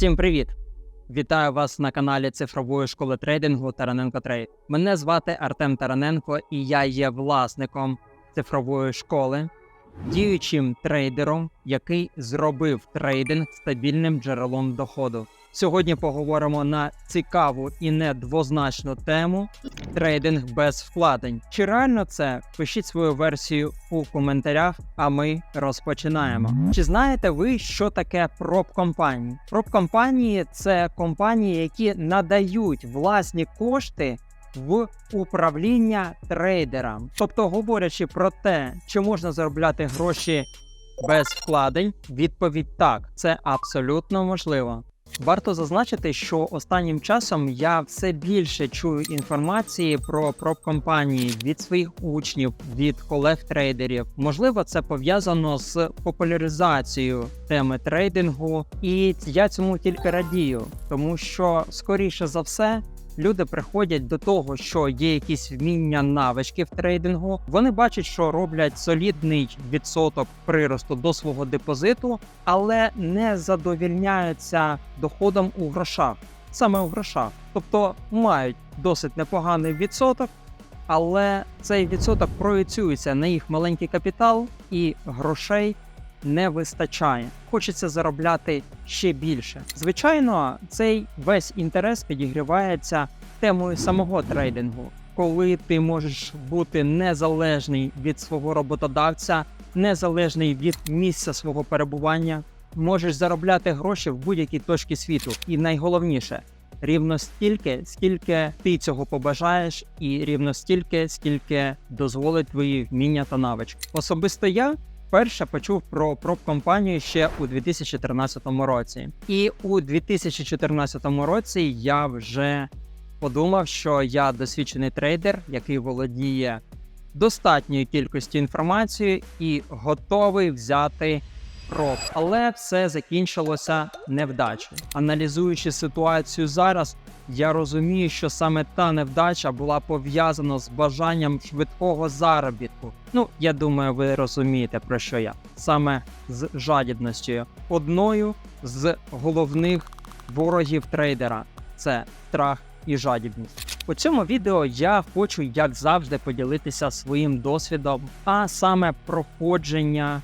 Всім привіт! Вітаю вас на каналі цифрової школи трейдингу Тараненко Трейд. Мене звати Артем Тараненко, і я є власником цифрової школи, діючим трейдером, який зробив трейдинг стабільним джерелом доходу. Сьогодні поговоримо на цікаву і недвозначну тему трейдинг без вкладень. Чи реально це? Пишіть свою версію у коментарях, а ми розпочинаємо. Чи знаєте ви, що таке проб-компанії? Проб-компанії це компанії, які надають власні кошти. В управління трейдерам, тобто говорячи про те, чи можна заробляти гроші без вкладень, відповідь так, це абсолютно можливо. Варто зазначити, що останнім часом я все більше чую інформації про проб-компанії від своїх учнів, від колег-трейдерів. Можливо, це пов'язано з популяризацією теми трейдингу, і я цьому тільки радію, тому що скоріше за все. Люди приходять до того, що є якісь вміння навички в трейдингу. Вони бачать, що роблять солідний відсоток приросту до свого депозиту, але не задовільняються доходом у грошах, саме у грошах. Тобто мають досить непоганий відсоток, але цей відсоток проєцюється на їх маленький капітал і грошей не вистачає. Хочеться заробляти ще більше. Звичайно, цей весь інтерес підігрівається темою самого трейдингу, коли ти можеш бути незалежний від свого роботодавця, незалежний від місця свого перебування, можеш заробляти гроші в будь-якій точці світу. І найголовніше. Рівно стільки, скільки ти цього побажаєш, і рівно стільки, скільки дозволить твої вміння та навички. Особисто я Перше почув про проб-компанію ще у 2013 році, і у 2014 році я вже подумав, що я досвідчений трейдер, який володіє достатньою кількістю інформації і готовий взяти проб. Але все закінчилося невдачею. Аналізуючи ситуацію зараз, я розумію, що саме та невдача була пов'язана з бажанням швидкого заробітку. Ну, я думаю, ви розумієте про що я саме з жадібністю. Одною з головних ворогів трейдера це страх і жадібність. У цьому відео я хочу, як завжди, поділитися своїм досвідом, а саме проходження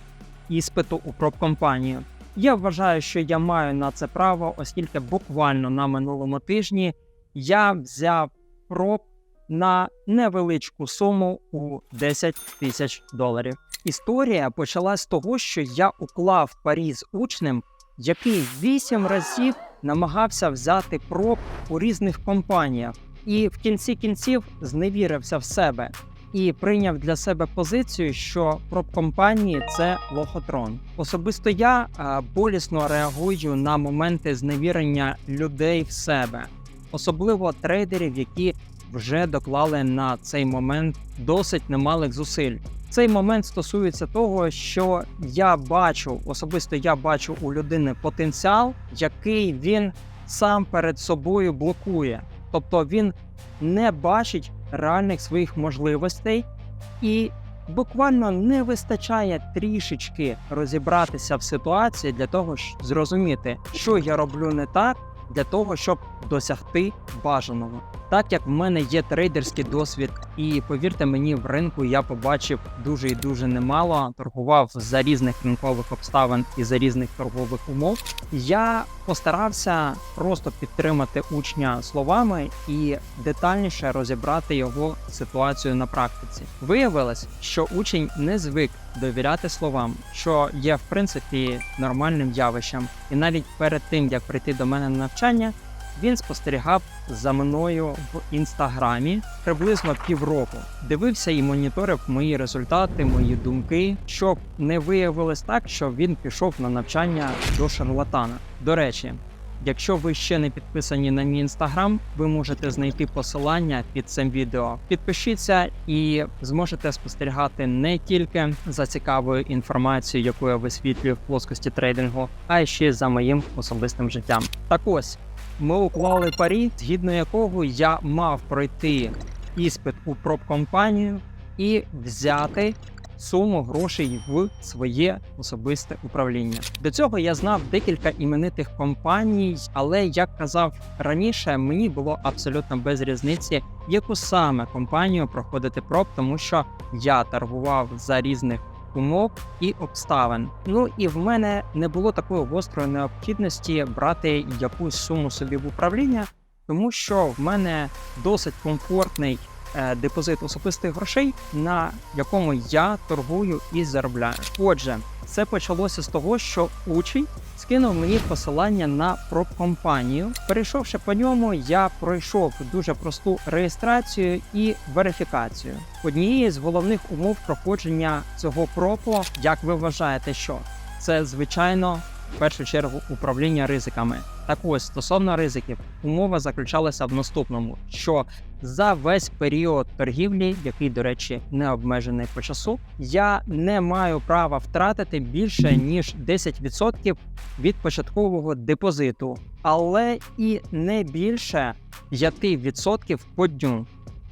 іспиту у проб-компанію. Я вважаю, що я маю на це право, оскільки буквально на минулому тижні я взяв проб на невеличку суму у 10 тисяч доларів. Історія почалась з того, що я уклав парі з учнем, який вісім разів намагався взяти проб у різних компаніях, і в кінці кінців зневірився в себе і прийняв для себе позицію, що проб-компанії це лохотрон. Особисто я болісно реагую на моменти зневірення людей в себе, особливо трейдерів, які вже доклали на цей момент досить немалих зусиль. Цей момент стосується того, що я бачу, особисто я бачу у людини потенціал, який він сам перед собою блокує. Тобто він не бачить реальних своїх можливостей і буквально не вистачає трішечки розібратися в ситуації для того, щоб зрозуміти, що я роблю не так, для того, щоб досягти бажаного. Так як в мене є трейдерський досвід, і повірте мені, в ринку я побачив дуже і дуже немало. Торгував за різних ринкових обставин і за різних торгових умов. Я постарався просто підтримати учня словами і детальніше розібрати його ситуацію на практиці. Виявилось, що учень не звик довіряти словам, що є в принципі нормальним явищем, і навіть перед тим як прийти до мене на навчання. Він спостерігав за мною в інстаграмі приблизно півроку. Дивився і моніторив мої результати, мої думки, щоб не виявилось так, що він пішов на навчання до шарлатана. До речі, якщо ви ще не підписані на мій інстаграм, ви можете знайти посилання під цим відео. Підпишіться і зможете спостерігати не тільки за цікавою інформацією, яку я висвітлюю в плоскості трейдингу, а й ще за моїм особистим життям. Так ось ми уклали парі, згідно якого я мав пройти іспит у проб-компанію і взяти суму грошей в своє особисте управління. До цього я знав декілька іменитих компаній, але як казав раніше, мені було абсолютно без різниці, яку саме компанію проходити проб, тому що я торгував за різних умов і обставин. Ну і в мене не було такої гострої необхідності брати якусь суму собі в управління, тому що в мене досить комфортний депозит особистих грошей, на якому я торгую і заробляю. Отже, це почалося з того, що учень скинув мені посилання на пробкомпанію. Перейшовши по ньому, я пройшов дуже просту реєстрацію і верифікацію. Однією з головних умов проходження цього пропу, як ви вважаєте, що це звичайно в першу чергу управління ризиками. Так ось стосовно ризиків, умова заключалася в наступному: що за весь період торгівлі, який, до речі, не обмежений по часу, я не маю права втратити більше ніж 10% від початкового депозиту, але і не більше 5% по дню.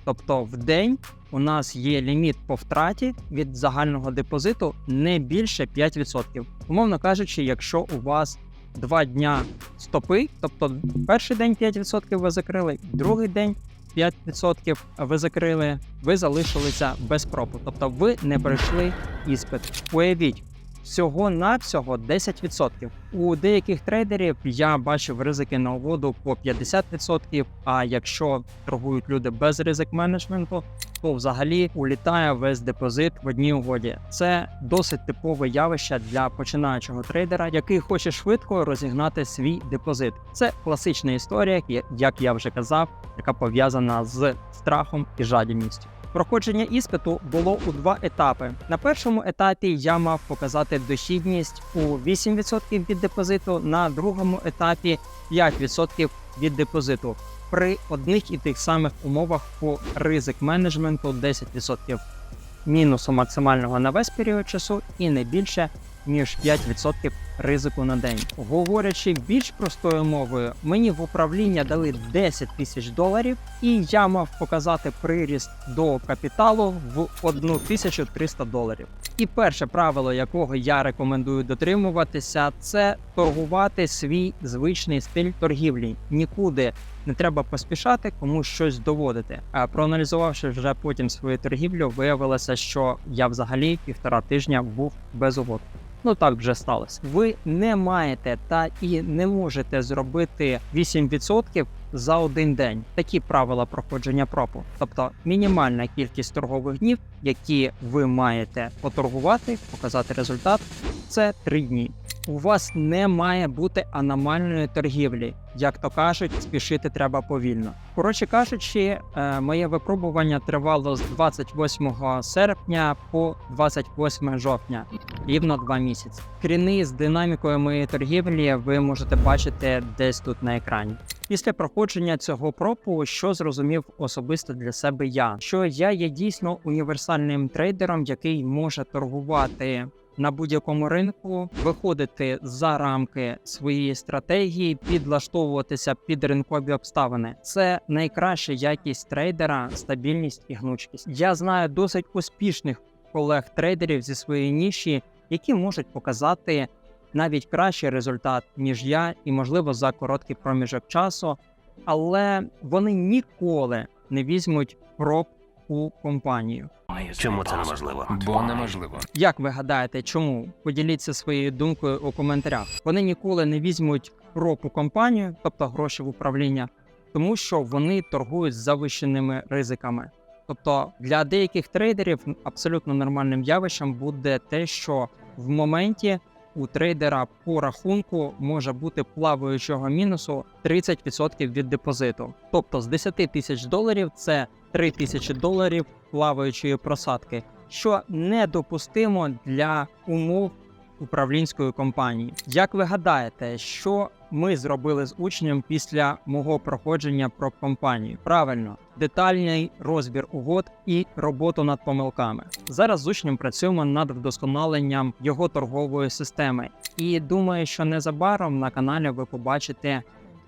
Тобто в день у нас є ліміт по втраті від загального депозиту не більше 5%. Умовно кажучи, якщо у вас два дня стопи, тобто перший день 5% ви закрили, другий день 5% ви закрили, ви залишилися без пропу. Тобто ви не пройшли іспит. Уявіть, всього навсього 10%. У деяких трейдерів я бачив ризики на угоду по 50%, А якщо торгують люди без ризик менеджменту, то взагалі улітає весь депозит в одній угоді. Це досить типове явище для починаючого трейдера, який хоче швидко розігнати свій депозит. Це класична історія, як я вже казав, яка пов'язана з страхом і жадібністю. Проходження іспиту було у два етапи. На першому етапі я мав показати дохідність у 8% від депозиту, на другому етапі 5% від депозиту при одних і тих самих умовах по ризик менеджменту 10% мінусу максимального на весь період часу і не більше ніж 5% ризику на день. Говорячи більш простою мовою, мені в управління дали 10 тисяч доларів, і я мав показати приріст до капіталу в 1300 доларів. І перше правило, якого я рекомендую дотримуватися, це торгувати свій звичний стиль торгівлі. Нікуди не треба поспішати комусь щось доводити. А проаналізувавши вже потім свою торгівлю, виявилося, що я взагалі півтора тижня був без угод. Ну так вже сталося. Ви не маєте та і не можете зробити 8% за один день. Такі правила проходження пропу. Тобто мінімальна кількість торгових днів, які ви маєте поторгувати, показати результат, це 3 дні. У вас не має бути аномальної торгівлі. Як то кажуть, спішити треба повільно. Коротше кажучи, е, моє випробування тривало з 28 серпня по 28 жовтня, рівно два місяці. Кріни з динамікою моєї торгівлі ви можете бачити десь тут на екрані. Після проходження цього пропу, що зрозумів особисто для себе я, що я є дійсно універсальним трейдером, який може торгувати на будь-якому ринку, виходити за рамки своєї стратегії, підлаштовуватися під ринкові обставини. Це найкраща якість трейдера, стабільність і гнучкість. Я знаю досить успішних колег-трейдерів зі своєї ніші, які можуть показати навіть кращий результат ніж я, і можливо за короткий проміжок часу, але вони ніколи не візьмуть проб у компанію. Чому це неможливо? Бо неможливо. Як ви гадаєте, чому? Поділіться своєю думкою у коментарях. Вони ніколи не візьмуть проб у компанію, тобто гроші в управління, тому що вони торгують з завищеними ризиками. Тобто для деяких трейдерів абсолютно нормальним явищем буде те, що в моменті у трейдера по рахунку може бути плаваючого мінусу 30% від депозиту. Тобто з 10 тисяч доларів це 3 тисячі доларів плаваючої просадки, що недопустимо для умов управлінської компанії. Як ви гадаєте, що ми зробили з учнем після мого проходження про компанію? Правильно, детальний розбір угод і роботу над помилками. Зараз з учнем працюємо над вдосконаленням його торгової системи, і думаю, що незабаром на каналі ви побачите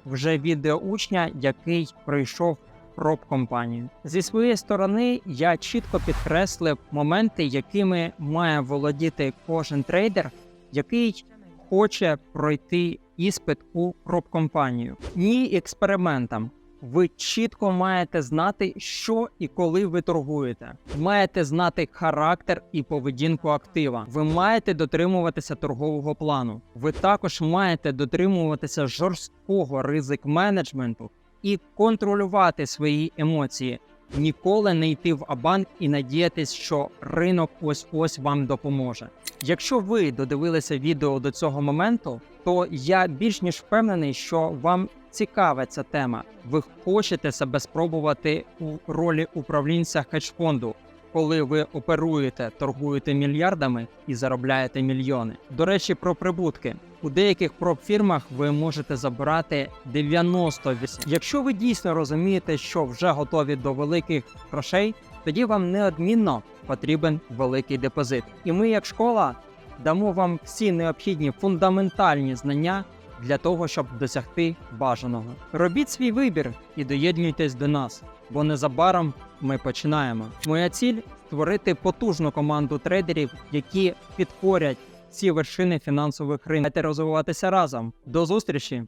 вже відео учня, який пройшов проб-компанію. Зі своєї сторони я чітко підкреслив моменти, якими має володіти кожен трейдер, який хоче пройти іспит у проб-компанію. Ні експериментам. Ви чітко маєте знати, що і коли ви торгуєте. Маєте знати характер і поведінку актива. Ви маєте дотримуватися торгового плану. Ви також маєте дотримуватися жорсткого ризик менеджменту і контролювати свої емоції. Ніколи не йти в абанк і надіятись, що ринок ось ось вам допоможе. Якщо ви додивилися відео до цього моменту, то я більш ніж впевнений, що вам цікава ця тема. Ви хочете себе спробувати у ролі управлінця хедж-фонду, коли ви оперуєте, торгуєте мільярдами і заробляєте мільйони. До речі, про прибутки. У деяких пропфірмах ви можете забирати 98%. Якщо ви дійсно розумієте, що вже готові до великих грошей, тоді вам неодмінно потрібен великий депозит. І ми, як школа, дамо вам всі необхідні фундаментальні знання для того, щоб досягти бажаного. Робіть свій вибір і доєднуйтесь до нас, бо незабаром ми починаємо. Моя ціль створити потужну команду трейдерів, які підкорять ці вершини фінансових ринків. Дайте розвиватися разом. До зустрічі!